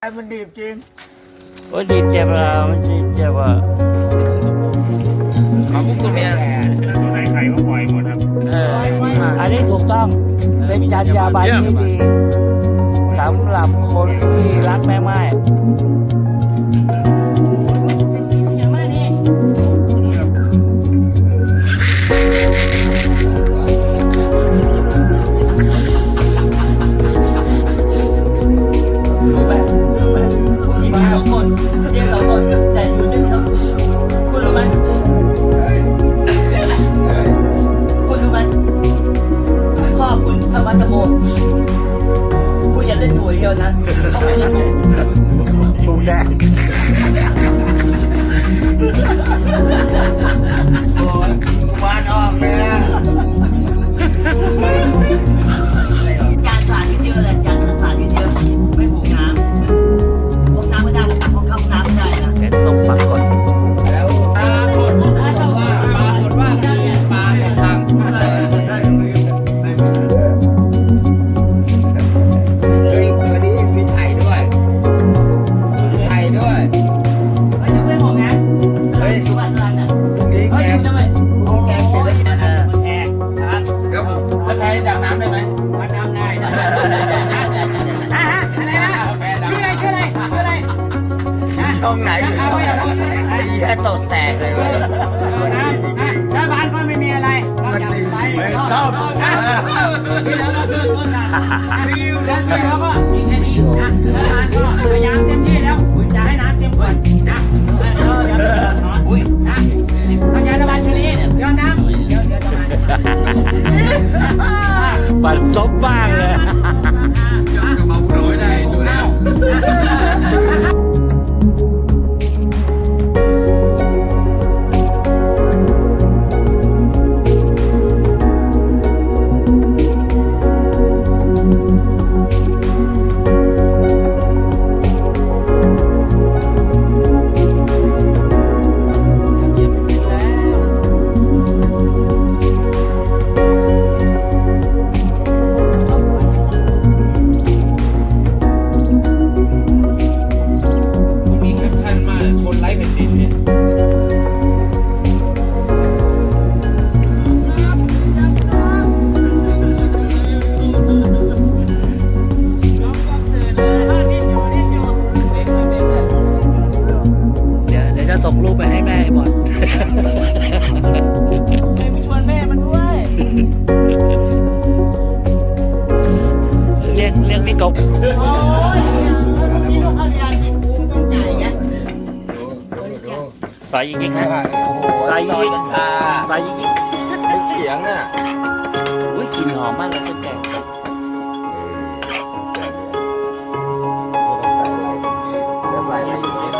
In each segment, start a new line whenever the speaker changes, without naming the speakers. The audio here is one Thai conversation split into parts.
ไอ้มันดีบจริง
โอ้ยดีเจ็บอะมันดีเจ็บอะ
มาปุ๊บตัวเมีย
ไหนใครก็ปล่อยหมดครับ
เอออันนี้ถูกต้องเป็นจรรยาบรรณที่ดีสำหรับคนที่รักแม่ไม้
รู้ไหม อย่า
แล้
ว
แพง
ดำ
น้ำ
ได้ไหม
วัดน้ำได้นะ
อ่าฮะอะไรนะชื่ออะไรชื่ออะไรชื่ออะไร
ช่องไหนอยู่ช่องไหนไอ้เหี้ยตดแตกเลยเว้ยมันดีจริง
ชาวบ้านก็ไม่มีอะไรนอกจากไฟชอบนะที่แล้วก็คือต้นทางรีวิวแล้วที่แล้วก็มีแค่นี้นะทหารก็พยายามเต็มที่แล้วอย่าให้น้ำเต็มขวดนะเอออย่าไปเดือดร้อนอุ้ยนะเข้าใจระบายชุลีเดี๋ยวน้ำเดี๋ยวเดี๋ยวจะมา
บัดซบ ส่งรูปไปให้แม่ให้บอล
ชวนแม่มันด้วย
เรียกเรียกพี่กบ
โอ้ยนี่ลูกเขาเรียนกูต้องจ่ายไง
สายยิงยิง
ๆ
นะ
โอ้โห
ใส่
ซอยกัญชา
สายยิงยิง
ไอ้เขียงอะ
อุ้ยกลิ่นหอมมากเลยต้นแกง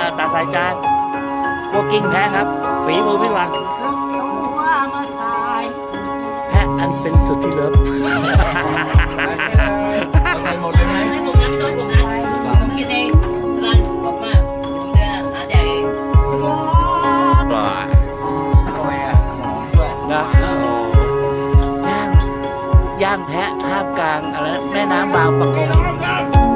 ตาตาสายจาน พวกกิ้งแพ้ครับ ฝีมือพี่วัน
ว่ามาสาย
แพะอันเป็นสุดที่เลิฟ
ใส่หมดเลยไหม
ให้ผมนะพี่ต้นผมนะผมกินเองร้านผมมากผมเดินหาแดกเอง
ปลา
ทำไมอะหอมด้วย
นะย่างย่างแพะท่ามกลางอะไรนะแม่น้ำบางปะกง